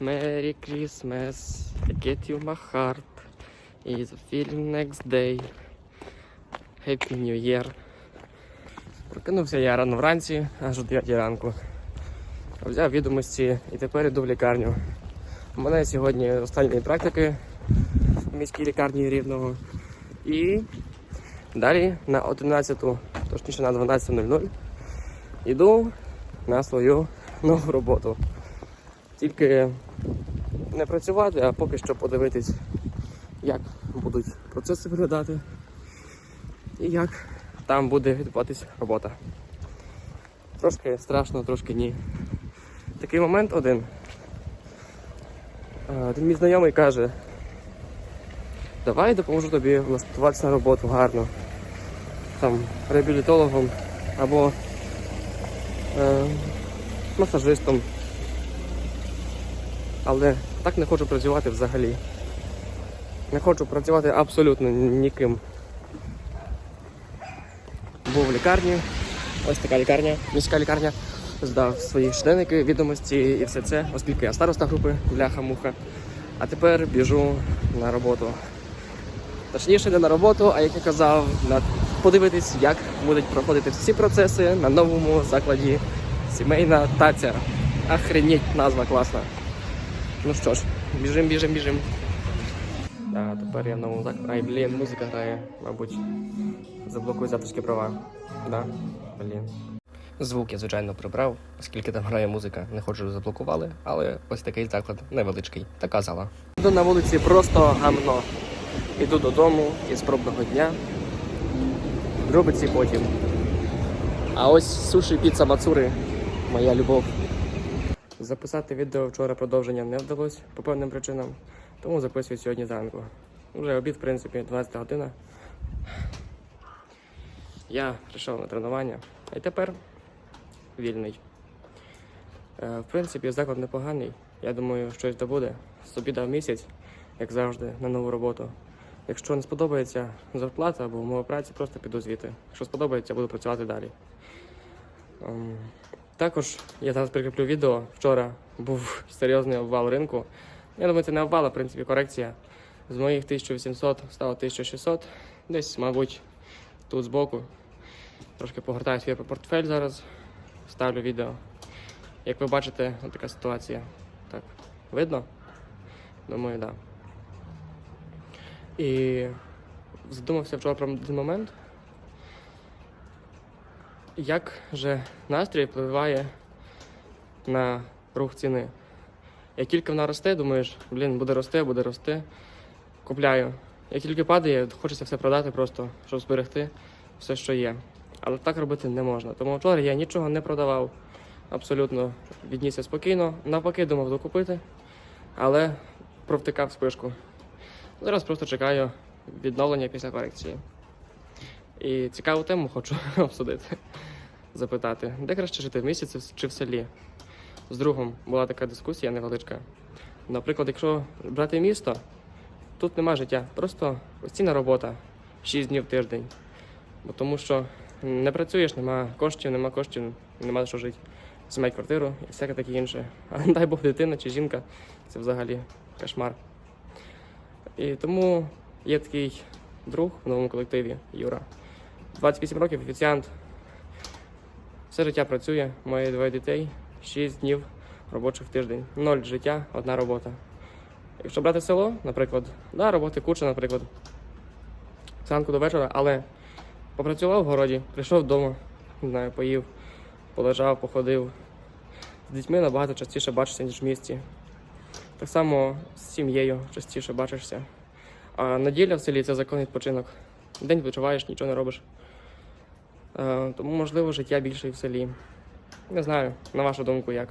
Merry Christmas, I get you my heart. Is feeling next day. Happy New Year. Прокинувся я рано вранці, аж о 9 ранку. Взяв відомості і тепер йду в лікарню. У мене сьогодні останні практики в міській лікарні рівного. І далі на 11, точніше на 12.00 йду на свою нову роботу. Тільки не працювати, а поки що подивитись, як будуть процеси виглядати і як там буде відбуватись робота. Трошки страшно, трошки ні. Такий момент один. Е, Один мій знайомий каже, давай допоможу тобі влаштуватися на роботу гарно. Там реабілітологом або е, масажистом. Але так не хочу працювати взагалі. Не хочу працювати абсолютно ніким. Був в лікарні, ось така лікарня, міська лікарня. Здав свої щоденники, відомості і все це, оскільки я староста групи бляха-муха. А тепер біжу на роботу. Точніше, не на роботу, а як я казав, на подивитись, як будуть проходити всі процеси на новому закладі сімейна таця. Охренеть, назва класна. Ну що ж, біжим, біжим, біжим. А тепер я в новому закладі. Ай, блін, музика грає, мабуть. Заблокують авторські права. Да? Блін. Звук я, звичайно, прибрав, оскільки там грає музика, не хочу заблокували, але ось такий заклад невеличкий. Така зала. Іду на вулиці просто гамно. Іду додому із пробного дня. Робиться потім. А ось суші піца Мацури, моя любов. Записати відео вчора продовження не вдалося по певним причинам, тому записую сьогодні зранку. Вже обід, в принципі, 20 година. Я прийшов на тренування, і тепер вільний. Е, В принципі, заклад непоганий. Я думаю, щось добуде. Собі дав місяць, як завжди, на нову роботу. Якщо не сподобається зарплата або умова праці, просто піду звідти. Якщо сподобається, буду працювати далі. Ем, Також я зараз прикріплю відео. Вчора був серйозний обвал ринку. Я думаю, це не обвал, а в принципі корекція. З моїх 1800 стало 1600. Десь, мабуть, тут збоку. Трошки погортаю свій портфель зараз. Ставлю відео. Як ви бачите, така ситуація. Так, видно? Думаю, так. Да. І задумався вчора про один момент. Як же настрій впливає на рух ціни? Як тільки вона росте, думаєш, блін, буде рости, буде рости. Купляю. Як тільки падає, хочеться все продати просто, щоб зберегти все, що є. Але так робити не можна. Тому вчора я нічого не продавав. Абсолютно віднісся спокійно. Навпаки, думав докупити, але провтикав спишку. Зараз просто чекаю відновлення після корекції. І цікаву тему хочу обсудити, запитати, де краще жити в місті чи в селі? З другом була така дискусія невеличка. Наприклад, якщо брати місто, тут нема життя, просто постійна робота 6 днів в тиждень. Бо тому що не працюєш, нема коштів, нема коштів, нема що жити. Знімати квартиру і всяке таке інше. А дай Бог дитина чи жінка це взагалі кошмар. І тому є такий друг в новому колективі Юра. 28 років офіціант. Все життя працює, має двоє дітей, 6 днів робочих в тиждень. Ноль життя, одна робота. Якщо брати село, наприклад, да, роботи куча, наприклад, зранку до вечора, але попрацював в городі, прийшов вдома, не знаю, поїв, полежав, походив. З дітьми набагато частіше бачишся, ніж в місті. Так само з сім'єю частіше бачишся. А неділя в селі це законний відпочинок. День відпочиваєш, нічого не робиш. Е, тому, можливо, життя більше в селі. Не знаю, на вашу думку як.